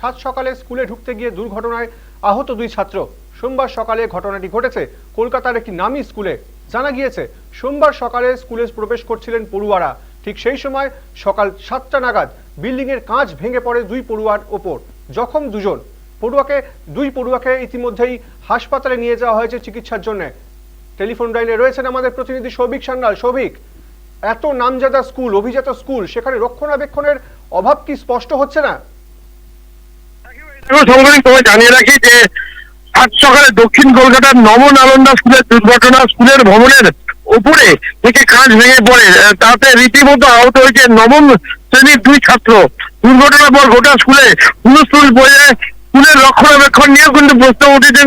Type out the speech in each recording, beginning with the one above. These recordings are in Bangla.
সাত সকালে স্কুলে ঢুকতে গিয়ে দুর্ঘটনায় আহত দুই ছাত্র। সোমবার সকালে ঘটনাটি ঘটেছে। কলকাতার একটি নামী স্কুলে। জানা গিয়েছে, সোমবার সকালে স্কুলে প্রবেশ করছিলেন পড়ুয়ারা। ঠিক সেই সময় সকাল সাতটা নাগাদ বিল্ডিং এর কাঁচ ভেঙে পড়ে দুই পড়ুয়ার ওপর। জখম দুজন। পড়ুয়াকে, দুই পড়ুয়াকে ইতিমধ্যেই হাসপাতালে নিয়ে যাওয়া হয়েছে চিকিৎসার জন্য। টেলিফোন লাইনে রয়েছেন আমাদের প্রতিনিধি সৌভিক সান্যাল। সৌভিক, এত নামজাদা স্কুল, অভিজাত স্কুল, সেখানে রক্ষণাবেক্ষণের অভাব কি স্পষ্ট হচ্ছে না? এবং তোমায় জানিয়ে রাখি যে আজ সকালে দক্ষিণ কলকাতার নব নালন্দা স্কুলের দুর্ঘটনা, স্কুলের ভবনের উপরে থেকে কাঁচ ভেঙে পড়ে। তাতে রীতিমতো আহত হয়েছে নবম শ্রেণির দুই ছাত্র। দুর্ঘটনার পর গোটা স্কুলে হুলস্থুল যায় স্কুলের রক্ষণাবেক্ষণ নিয়েও কিন্তু প্রশ্ন উঠেছেন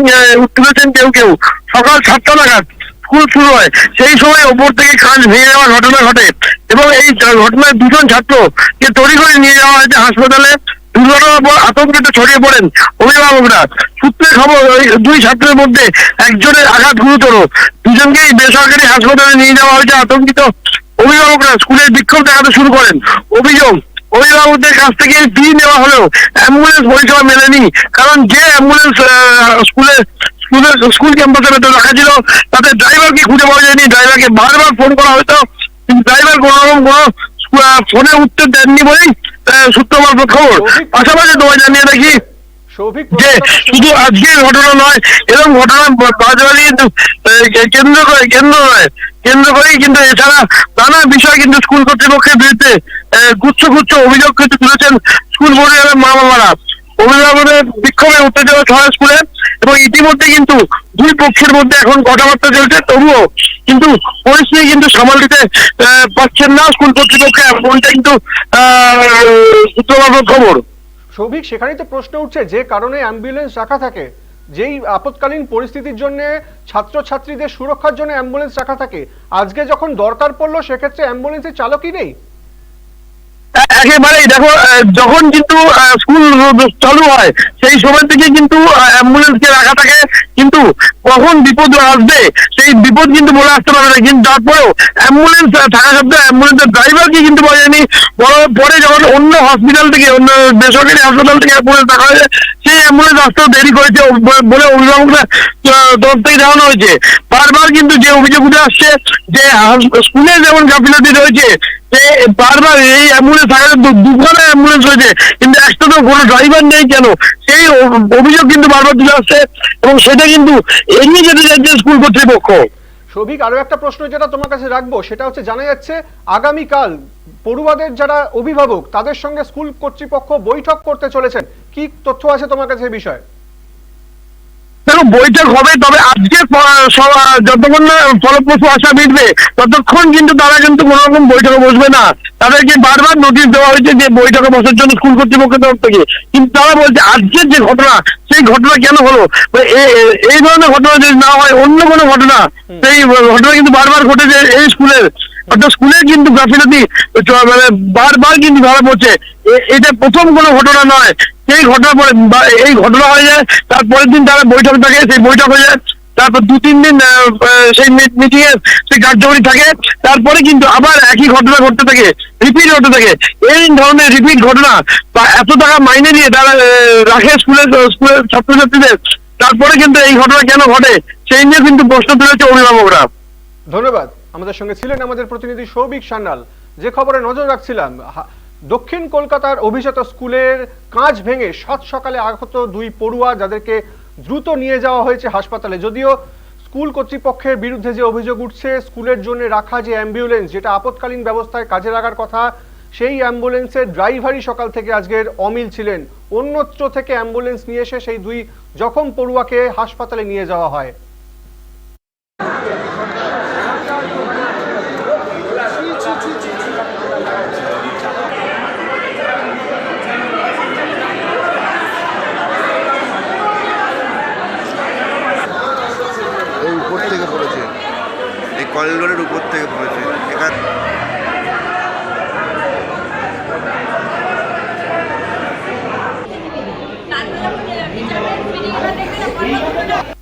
তুলেছেন কেউ কেউ। সকাল সাতটা নাগাদ স্কুল শুরু হয়। সেই সময় ওপর থেকে কাঁচ ভেঙে যাওয়ার ঘটনা ঘটে এবং এই ঘটনায় দুজন ছাত্রকে তড়ি করে নিয়ে যাওয়া হয়েছে হাসপাতালে। দুর্ঘটনার পর আতঙ্কিত ছড়িয়ে পড়েন অভিভাবকরা। সূত্রে খবর, ওই দুই ছাত্রের মধ্যে একজনের আঘাত গুরুতর। দুজনকেই বেসরকারি হাসপাতালে নিয়ে যাওয়া হয়েছে। আতঙ্কিত অভিভাবকরা স্কুলের বিক্ষোভ দেখাতে শুরু করেন। অভিযোগ, অভিভাবকদের কাছ থেকে ফি নেওয়া হলেও অ্যাম্বুলেন্স পরিষেবা মেলেনি, কারণ যে অ্যাম্বুলেন্স স্কুলে স্কুল ক্যাম্পাসের ভেতর রাখা ছিল, তাতে ড্রাইভারকে খুঁজে পাওয়া যায়নি। ড্রাইভারকে বারবার ফোন করা হতো ড্রাইভার কোনো রকম কোনো ফোনে উত্তর দেননি বলেই সূত্র মারফত খবর। পাশাপাশি তোমায় জানিয়ে রাখি যে শুধু আজকের ঘটনা নয় এরকম ঘটনা বাজবাড়ি কেন্দ্র করে কেন্দ্র নয় কেন্দ্র করেই কিন্তু এছাড়া নানা বিষয় কিন্তু স্কুল কর্তৃপক্ষের বিরুদ্ধে গুচ্ছ গুচ্ছ অভিযোগ কিন্তু তুলেছেন স্কুল বোর্ডের মা বাবারা অভিভাবকদের বিক্ষোভে উত্তেজনা ছড়ায় স্কুলে এবং ইতিমধ্যে কিন্তু দুই পক্ষের মধ্যে এখন কথাবার্তা চলছে। তবুও কিন্তু পরিস্থিতি কিন্তু সামাল দিতে পারছেন না স্কুল কর্তৃপক্ষ এমনটা কিন্তু আহ, খবর। সৌভিক সেখানেই তো প্রশ্ন উঠছে যে কারণে অ্যাম্বুলেন্স রাখা থাকে যেই আপৎকালীন পরিস্থিতির জন্য ছাত্রছাত্রীদের সুরক্ষার জন্য অ্যাম্বুলেন্স রাখা থাকে আজকে যখন দরকার পড়ল সেক্ষেত্রে অ্যাম্বুলেন্সের চালকই নেই। একেবারেই দেখো যখন কিন্তু স্কুল চালু হয়, সেই সময় থেকে কিন্তু অ্যাম্বুলেন্সকে রাখা থাকে। কিন্তু কখন বিপদ আসবে, সেই বিপদ কিন্তু বলে আসতে পারে না। কিন্তু তারপরেও অ্যাম্বুলেন্স থাকা সত্ত্বেও অ্যাম্বুলেন্সের ড্রাইভারকে কিন্তু পাওয়া যায়নি পরে যখন অন্য হসপিটাল থেকে, অন্য বেসরকারি হাসপাতাল থেকে অ্যাম্বুলেন্স রাখা হয়েছে, সেই অ্যাম্বুলেন্স আসতেও দেরি করেছে বলে অভিভাবকরা তরফ থেকে জানানো হয়েছে। বারবার কিন্তু যে অভিযোগ উঠে আসছে, যে স্কুলে যেমন গাফিলতি রয়েছে যে বারবার এই অ্যাম্বুলেন্স থাকার দুখানা অ্যাম্বুলেন্স রয়েছে। কিন্তু একটা তো কোনো ড্রাইভার নেই কেন? সেই অভিযোগ কিন্তু বারবার তুলে আসছে এবং সেটা কিন্তু এড়িয়ে যেতে চাইছে স্কুল কর্তৃপক্ষ। সৌভিক আরও একটা প্রশ্ন যেটা তোমার কাছে রাখব, সেটা হচ্ছে জানা যাচ্ছে আগামীকাল পড়ুয়াদের যারা অভিভাবক, তাদের সঙ্গে স্কুল কর্তৃপক্ষ বৈঠক করতে চলেছেন। কি তথ্য আছে তোমার কাছে বিষয়ে? বৈঠক হবে, তবে আজকে যতক্ষণ না ফলপ্রসূ আশা মিটবে, ততক্ষণ কিন্তু তারা কিন্তু কোনো রকম বৈঠকে বসবে না। তাদেরকে বারবার নোটিশ দেওয়া হয়েছে যে বৈঠকে বসার জন্য স্কুল কর্তৃপক্ষের তরফ থেকে। কিন্তু তারা বলছে আজকের যে ঘটনা, সেই ঘটনা কেন হলো? এই ধরনের ঘটনা যদি না হয়, অন্য কোনো ঘটনা, সেই ঘটনা কিন্তু বারবার ঘটেছে এই স্কুলের অর্থাৎ স্কুলে কিন্তু গাফিলতি মানে বারবার কিন্তু ধরা পড়ছে। এটা প্রথম কোনো ঘটনা নয়। সেই পরে এই ঘটনা হয়ে যায় তারপরের দিন তারা বৈঠক থাকে, সেই বৈঠক হয়ে যায়, তারপর দু তিন দিন সেই মিটিং এর সেই কার্যকরী থাকে, তারপরে কিন্তু আবার একই ঘটনা ঘটতে থাকে রিপিট হতে থাকে। এই ধরনের রিপিট ঘটনা বা এত টাকা মাইনে নিয়ে তারা রাখে স্কুলের স্কুলের ছাত্রছাত্রীদের, তারপরে কিন্তু এই ঘটনা কেন ঘটে, সেই নিয়ে কিন্তু প্রশ্ন তুলেছে অভিভাবকরা। ধন্যবাদ। আমাদের সঙ্গে ছিলেন আমাদের প্রতিনিধি সৌভিক সান্যাল। যে খবরে নজর রাখছিলাম দক্ষিণ কলকাতার অভিজাত স্কুলের কাঁচ ভেঙে সাত সকালে আহত দুই পড়ুয়া যাদেরকে দ্রুত নিয়ে যাওয়া হয়েছে হাসপাতালে। যদিও স্কুল কর্তৃপক্ষের বিরুদ্ধে যে অভিযোগ উঠছে, স্কুলের জন্য রাখা যে অ্যাম্বুলেন্স, যেটা আপৎকালীন ব্যবস্থায় কাজে লাগার কথা, সেই অ্যাম্বুলেন্সের ড্রাইভারই সকাল থেকে আজকের অমিল ছিলেন। অন্যত্র থেকে অ্যাম্বুলেন্স নিয়ে এসে সেই দুই জখম পড়ুয়াকে হাসপাতালে নিয়ে যাওয়া হয়। থেকে পড়েছে। এই করিডোরের উপর থেকে পড়েছে। এখান